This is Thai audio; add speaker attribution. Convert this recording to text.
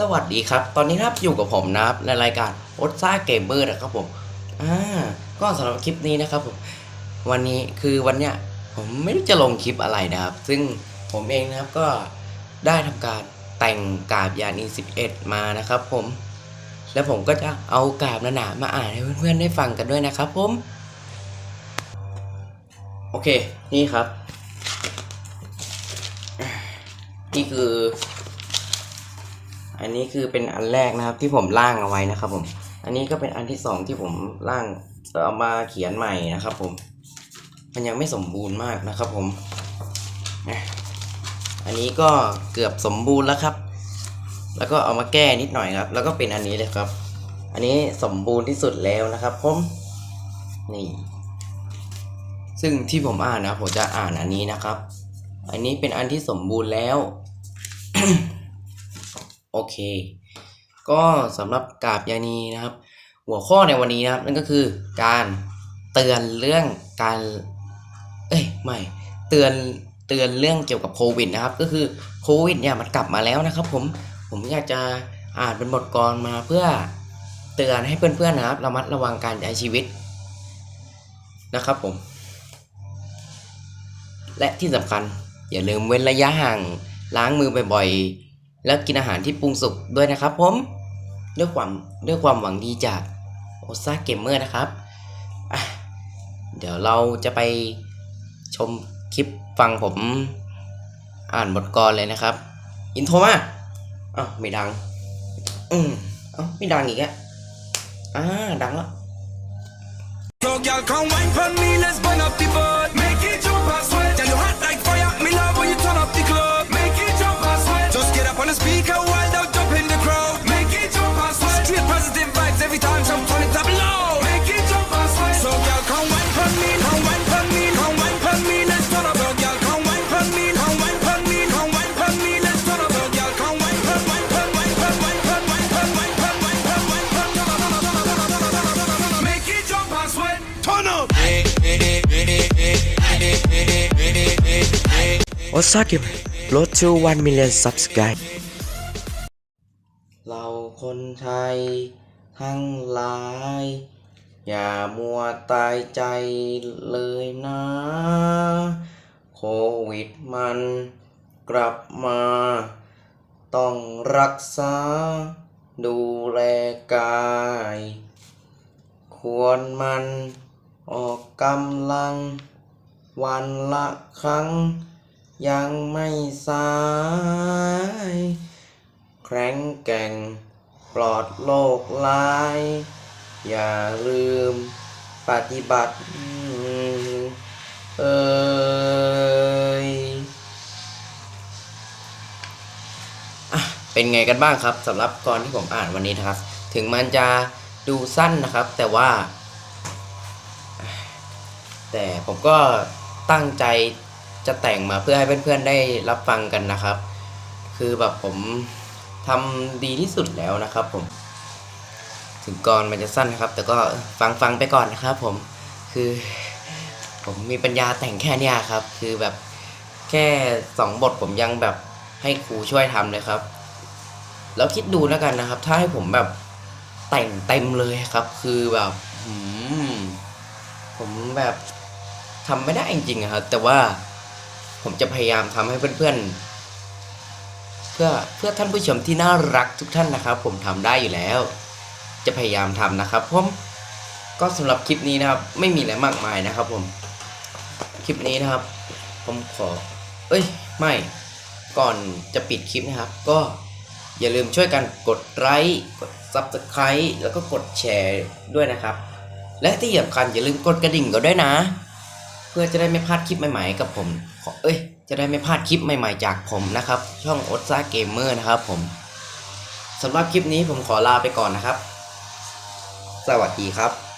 Speaker 1: สวัสดีครับ ตอนนี้นะครับอยู่กับผมนะครับในรายการโอซ่าเกมเมอร์นะครับผมอ่าก็สำหรับคลิปนี้นะครับผมวันนี้คือวันเนี้ยผมไม่รู้จะลงคลิปอะไรนะครับ ซึ่งผมเองนะครับก็ได้ทำการแต่งกาบยานี11 มานะครับผม แล้วผมก็จะเอากาบหนาๆมาอ่านให้เพื่อนๆได้ฟังกันด้วยนะครับผมโอเคนี่ครับ นี่คือ อันนี้คือเป็นอันแรกนะครับที่ผมร่างเอาไว้นะครับผม อันนี้ก็เป็นอันที่สองที่ผมร่างเอามาเขียนใหม่นะครับ ผม มันยังไม่สมบูรณ์มากนะครับ ผม อันนี้ก็เกือบสมบูรณ์แล้วครับ แล้วก็เอามาแก้นิดหน่อยครับ แล้วก็เป็นอันนี้เลยครับ อันนี้สมบูรณ์ที่สุดแล้วนะครับ ผม นี่ ซึ่งที่ผมอ่านนะผมจะอ่านอันนี้นะครับ อันนี้เป็นอันที่สมบูรณ์แล้ว โอเค ก็สำหรับกาบยานีนะครับ หัวข้อในวันนี้นะครับนั่นก็คือการเตือนเรื่องการ เอ้ยไม่เตือนเตือนเรื่องเกี่ยวกับโควิดนะครับ ก็คือโควิดเนี่ยมันกลับมาแล้วนะครับ ผมผมอยากจะอ่านเป็นบทกลมาเพื่อเตือนให้เพื่อนๆนะครับระมัดระวังการใช้ชีวิตนะครับผม และที่สำคัญอย่าลืมเว้นระยะห่างล้างมือบ่อยๆ แล้วกินอาหารที่ปรุงสุกด้วยนะครับผมด้วยความด้วยความหวังดีจากโอซาเกมเมอร์นะครับ เดี๋ยวเราจะไปชมคลิปฟังผมอ่านบทกลเลยนะครับ อินโทรมาอ้าวไม่ดัง อืมเอ้าไม่ดังอีกอะอ่าดังแล้ว โอซาเกมรถทูวันมิลเลนซับสไครเราคนไทยทั้งหลาย อย่ามัวตายใจเลยนะ โควิดมันกลับมา ต้องรักษาดูแลกาย ควรมันออกกำลัง วันละครั้ง ยังไม่สาย แข็งแกร่ง ปลอดโลกร้าย อย่าลืมปฏิบัติ เอยอะเป็นไงกันบ้างครับสำหรับกรที่ผมอ่านวันนี้นะครับ ถึงมันจะดูสั้นนะครับ แต่ว่า แต่ผมก็ตั้งใจ จะแต่งมาเพื่อให้เพื่อนๆได้รับฟังกันนะครับ คือแบบผมทำดีที่สุดแล้วนะครับ ผม ถึงก่อนมันจะสั้นนะครับ แต่ก็ฟังฟังไปก่อนนะครับ ผมคือ ผมมีปัญญาแต่งแค่เนี้ยครับ คือแบบแค่สองบทผมยังแบบให้ครูช่วยทำเลยครับแล้วคิดดูแล้วกันนะครับ ถ้าให้ผมแบบแต่งเต็มเลยครับ คือแบบผมแบบทำไม่ได้จริงๆอะครับ แต่ว่า ผมจะพยายามทำให้เพื่อนๆ เพื่อเพื่อท่านผู้ชมที่น่ารักทุกท่านนะครับ ผมทำได้อยู่แล้ว จะพยายามทำนะครับผมก็สำหรับคลิปนี้นะครับ ไม่มีอะไรมากมายนะครับ ผมคลิปนี้นะครับ ผมขอ เอ้ย ไม่ก่อนจะปิดคลิปนะครับ ก็อย่าลืมช่วยกันกดไลค์กด Subscribe แล้วก็กดแชร์ด้วยนะครับ และที่สำคัญอย่าลืมกดกระดิ่งกันด้วยนะ เพื่อจะได้ไม่พลาดคลิปใหม่ๆกับผม ขอเอ้ย จะได้ไม่พลาดคลิปใหม่ๆจากผมนะครับ ช่องโอดซ่าเกมเมอร์นะครับผมสำหรับคลิปนี้ผมขอลาไปก่อนนะครับ สวัสดีครับ